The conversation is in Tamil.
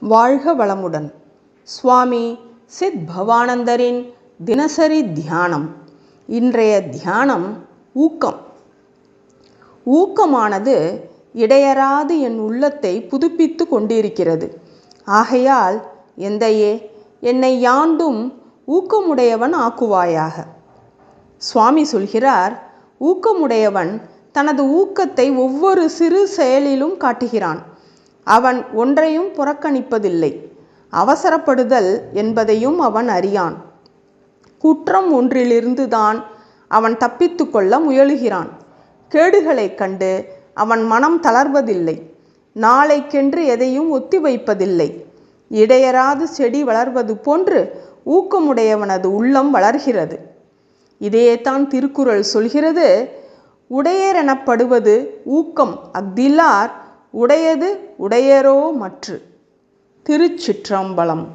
வாழ்க வளமுடன். சுவாமி சித் பவானந்தரின் தினசரி தியானம். இன்றைய தியானம் ஊக்கம். ஊக்கமானது இடையறாது என் உள்ளத்தை புதுப்பித்து கொண்டிருக்கிறது. ஆகையால் எந்தையே என்னை யாண்டும் ஊக்கமுடையவன் ஆக்குவாயாக. சுவாமி சொல்கிறார் ஊக்கமுடையவன் தனது ஊக்கத்தை ஒவ்வொரு சிறு செயலிலும் காட்டுகிறான். அவன் ஒன்றையும் புறக்கணிப்பதில்லை. அவசரப்படுதல் என்பதையும் அவன் அறியான். குற்றம் ஒன்றிலிருந்து தான் அவன் தப்பித்து கொள்ள முயலுகிறான். கேடுகளைக் கண்டு அவன் மனம் தளர்வதில்லை. நாளைக்கென்று எதையும் ஒத்தி வைப்பதில்லை. இடையராது செடி வளர்வது போன்று ஊக்கமுடையவனது உள்ளம் வளர்கிறது. இதையேத்தான் திருக்குறள் சொல்கிறது. உடையரெனப்படுவது ஊக்கம் அஃதில்லார் உடையது உடையரோ மற்று திருச்சிற்றம்பலம்.